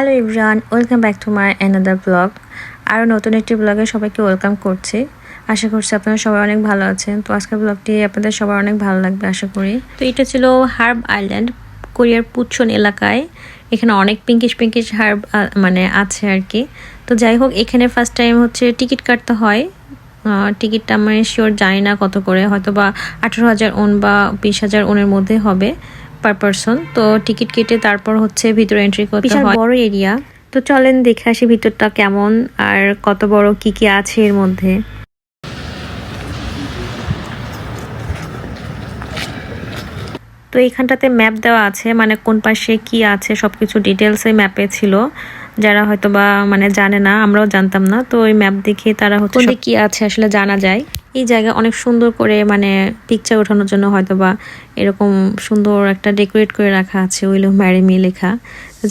Hello Ibran welcome back to my another blog আরও নতুন একটি ব্লগে সবাইকে ওয়েলকাম করছি। আশা করছি আপনারা সবাই অনেক ভালো আছেন। তো আজকের ব্লগটি আপনাদের সবার অনেক ভালো লাগবে, আশা করি। তো এটা ছিল হার্ব আইল্যান্ড কোরিয়ার পুচ্ছন এলাকায়। এখানে অনেক পিঙ্কিশ পিঙ্কিশ হার্ব মানে আছে আর কি। তো যাই হোক, এখানে ফার্স্ট টাইম হচ্ছে টিকিট কাটতে হয়। টিকিটটা আমি শিওর জানি না কত করে হয়তো বা আঠেরো হাজার ওন বা বিশ হাজার ওনের মধ্যে হবে। পার পারসন তো টিকিট কেটে তারপর হচ্ছে ভিতরে এন্ট্রি করতে হয়। বড় এরিয়া তো চলেন দেখে আসি ভিতরটা কেমন আর কত বড় কি কি আছে এর মধ্যে। তো এইখানটাতে ম্যাপ দেওয়া আছে মানে কোন পাশে কি আছে সবকিছু ডিটেলসে ম্যাপে ছিল। যারা হয়তো বা মানে জানে না আমরাও জানতাম না। তো ওই ম্যাপ দেখে তারা হচ্ছে কি আছে আসলে জানা যায়। এই জায়গা অনেক সুন্দর করে মানে পিকচার ওঠানোর জন্য হয়তো বা এরকম সুন্দর একটা ডেকোরেট করে রাখা আছে ওই ওইলো ম্যারিমি লেখা।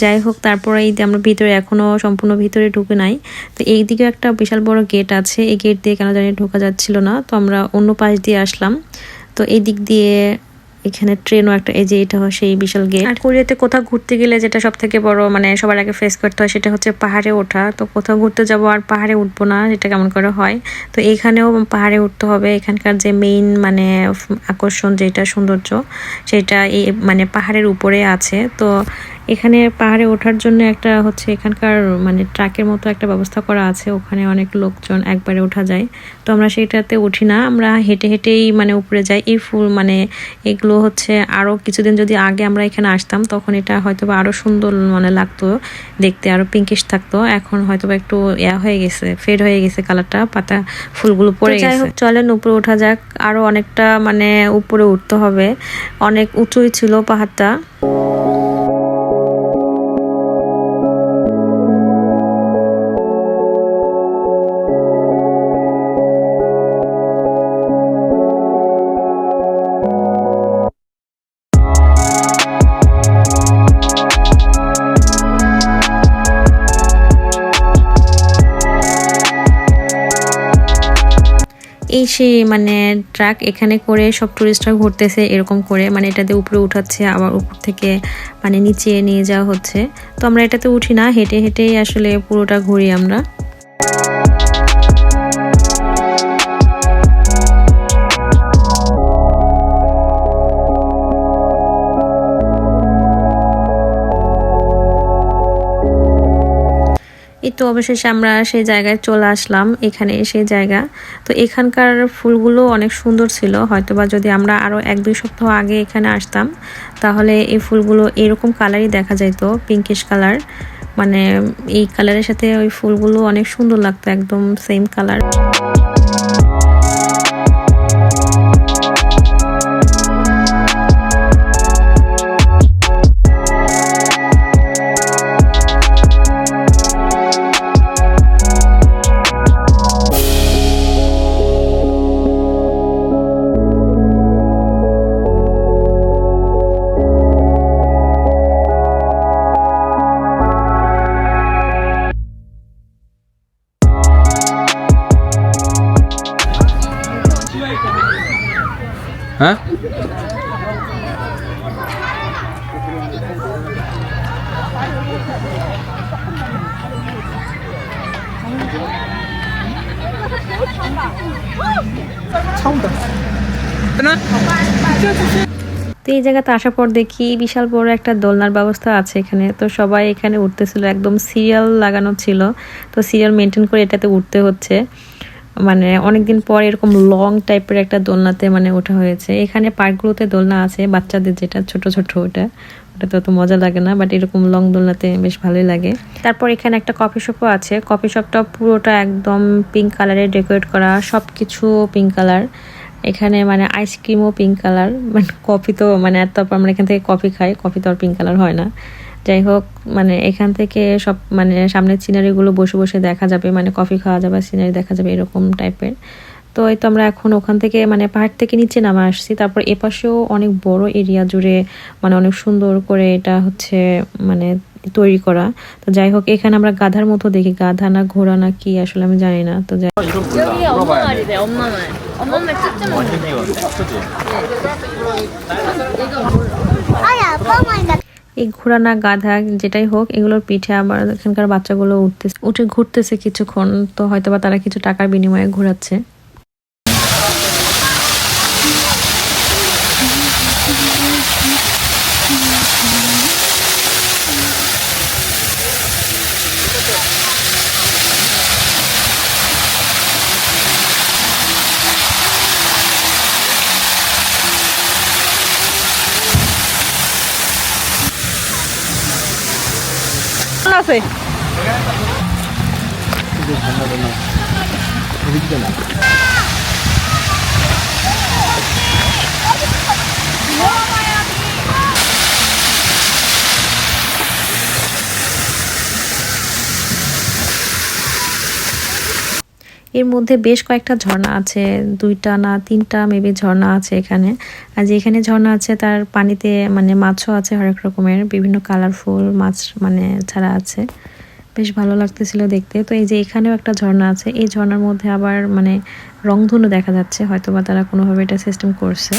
যাই হোক, তারপরে এই আমরা ভিতরে এখনও সম্পূর্ণ ভিতরে ঢুকে নাই। তো এই দিকে একটা বিশাল বড় গেট আছে। এই গেট দিয়ে কেন জানি ঢোকা যাচ্ছিল না। তো আমরা অন্য পাশ দিয়ে আসলাম। তো এই দিক দিয়ে এখানে ট্রেনও একটা, এই যে এটা হয় সেই বিশাল গেট আর কোরিয়াতে কোথাও ঘুরতে গেলে যেটা সব থেকে বড় মানে সবার আগে ফেস করতে হয় সেটা হচ্ছে পাহাড়ে ওঠা। তো কোথাও ঘুরতে যাব আর পাহাড়ে উঠবো না সেটা কেমন করে হয়। তো এখানেও পাহাড়ে উঠতে হবে। এখানকার যে মেইন মানে আকর্ষণ যেটা সৌন্দর্য, সেটা এই মানে পাহাড়ের উপরে আছে। তো এখানে পাহাড়ে ওঠার জন্য একটা হচ্ছে এখানকার মানে ট্রাকের মতো একটা ব্যবস্থা করা আছে। ওখানে অনেক লোকজন একবারে ওঠা যায়। তো আমরা সেটাতে উঠি না। আমরা হেঁটে হেঁটেই মানে উপরে যাই। এই ফুল মানে এগুলো হচ্ছে আরও কিছুদিন যদি আগে আমরা এখানে আসতাম তখন এটা হয়তো বা আরও সুন্দর মানে লাগতো দেখতে আরও পিঙ্কিশ থাকতো। এখন হয়তো বা একটু ইয়া হয়ে গেছে ফেড হয়ে গেছে কালারটা পাতা ফুলগুলো পড়ে গেছে। চলেন উপরে ওঠা যাক। আরও অনেকটা মানে উপরে উঠতে হবে। অনেক উঁচুই ছিল পাহাড়টা। এই সে মানে ট্রাক এখানে করে সব টুরিস্টরা ঘুরতেছে এরকম করে। মানে এটাতে উপরে উঠাচ্ছে, আবার উপর থেকে মানে নিচে নিয়ে যাওয়া হচ্ছে। তো আমরা এটাতে উঠি না, হেঁটে হেঁটেই আসলে পুরোটা ঘুরি আমরা। অবশেষে আমরা সেই জায়গায় চলে আসলাম, এখানে সেই জায়গা। তো এখানকার ফুলগুলো অনেক সুন্দর ছিল হয়তো বা যদি আমরা আরও এক দুই সপ্তাহ আগে এখানে আসতাম, তাহলে এই ফুলগুলো এরকম কালারই দেখা যাইতো পিঙ্কিশ কালার মানে এই কালারের সাথে ওই ফুলগুলো অনেক সুন্দর লাগতো, একদম সেম কালার হ্যাঁ? তো এই জায়গাতে আসার পর দেখি বিশাল বড় একটা দোলনার ব্যবস্থা আছে এখানে। তো সবাই এখানে উঠতেছিল, একদম সিরিয়াল লাগানো ছিল। তো সিরিয়াল মেনটেন করে এটাতে উঠতে হচ্ছে। মানে অনেকদিন পর এরকম লং টাইপের একটা দোলনাতে মানে ওঠা হয়েছে। এখানে পার্কগুলোতে দোলনা আছে, বাচ্চাদের যেটা ছোট ছোট ওটা। ওটা তো অত মজা লাগে না বাট এরকম লং দোলনাতে বেশ ভালোই লাগে। তারপর এখানে একটা কফি শপও আছে। কফি শপটা পুরোটা একদম পিঙ্ক কালারে ডেকোরেট করা সব কিছু পিঙ্ক কালার এখানে মানে আইসক্রিমও পিঙ্ক কালার মানে কফি তো মানে এত আমরা এখান থেকে কফি খাই কফি তো আর পিঙ্ক কালার হয় না। যাই হোক মানে এখান থেকে সব মানে সামনের সিনারিগুলো বসে বসে দেখা যাবে মানে কফি খাওয়া যাবে সিনারি দেখা যাবে, এরকম টাইপের তো এই তো আমরা এখন ওখান থেকে মানে পাহাড় থেকে নিচে নামা আসছি। তারপর এপাশেও অনেক বড় এরিয়া জুড়ে মানে অনেক সুন্দর করে এটা হচ্ছে মানে তৈরি করা। তো যাই হোক, এখানে আমরা গাধার মতো দেখি। গাধা না ঘোড়া না কি, আসলে আমি জানি না। তো যাই 여 এই ঘোড়া না গাধা যেটাই হোক, এগুলোর পিঠে আবার এখানকার বাচ্চাগুলো উঠতে উঠে ঘুরতেছে কিছুক্ষণ। তো হয়তো বা তারা কিছু টাকার বিনিময়ে ঘোরাচ্ছে। আছে। এর মধ্যে বেশ কয়েকটা ঝর্ণা আছে, দুইটা না তিনটা মেবি ঝর্ণা আছে এখানে। আর যে এখানে ঝর্ণা আছে তার পানিতে মানে মাছও আছে হরেক রকমের, বিভিন্ন কালারফুল মাছ মানে ছাড়া আছে। বেশ ভালো লাগতেছিল দেখতে। তো এই যে এখানেও একটা ঝর্ণা আছে, এই ঝর্ণার মধ্যে আবার মানে রংধনু দেখা যাচ্ছে হয়তো বা তারা কোনোভাবে এটা সিস্টেম করছে।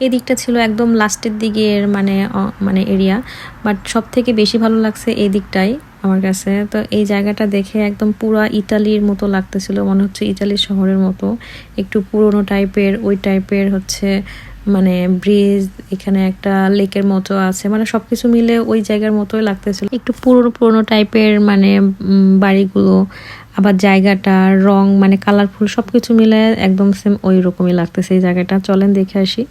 এই দিকটা ছিল একদম লাস্টের দিকের মানে মানে এরিয়া, বাট সব থেকে বেশি ভালো লাগছে এই দিকটাই আমার কাছে। তো এই জায়গাটা দেখে একদম পুরা ইতালির মতো লাগতেছিল, মনে হচ্ছে ইতালির শহরের মতো। একটু পুরনো টাইপের, ওই টাইপের হচ্ছে মানে ব্রিজ, এখানে একটা লেকের মতো আছে মানে সবকিছু মিলে ওই জায়গার মতোই লাগতেছিল। একটু পুরনো পুরনো টাইপের মানে বাড়িগুলো, আবার জায়গাটা, রং মানে কালারফুল সবকিছু মিলে একদম সেম ওই রকমই লাগতেছে এই জায়গাটা। চলেন দেখে আসি।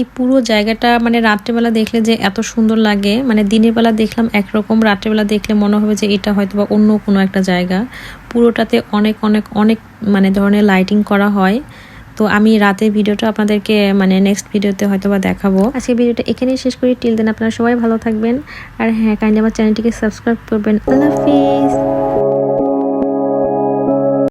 এই পুরো জায়গাটা মানে রাত্রেবেলা দেখলে যে এত সুন্দর লাগে মানে দিনের বেলা দেখলাম একরকম, রাত্রেবেলা দেখলে মনে হবে যে এটা হয়তো বা অন্য কোনো একটা জায়গা। পুরোটাতে অনেক অনেক অনেক মানে ধরনের লাইটিং করা হয়। তো আমি রাতের ভিডিওটা আপনাদেরকে মানে নেক্সট ভিডিওতে হয়তো বা দেখাবো। আজকে ভিডিওটা এখানেই শেষ করি। টিল দেন আপনারা সবাই ভালো থাকবেন। আর হ্যাঁ কাইন্ডলি আমার চ্যানেলটিকে সাবস্ক্রাইব করবেন। আল্লাহ হাফিজ।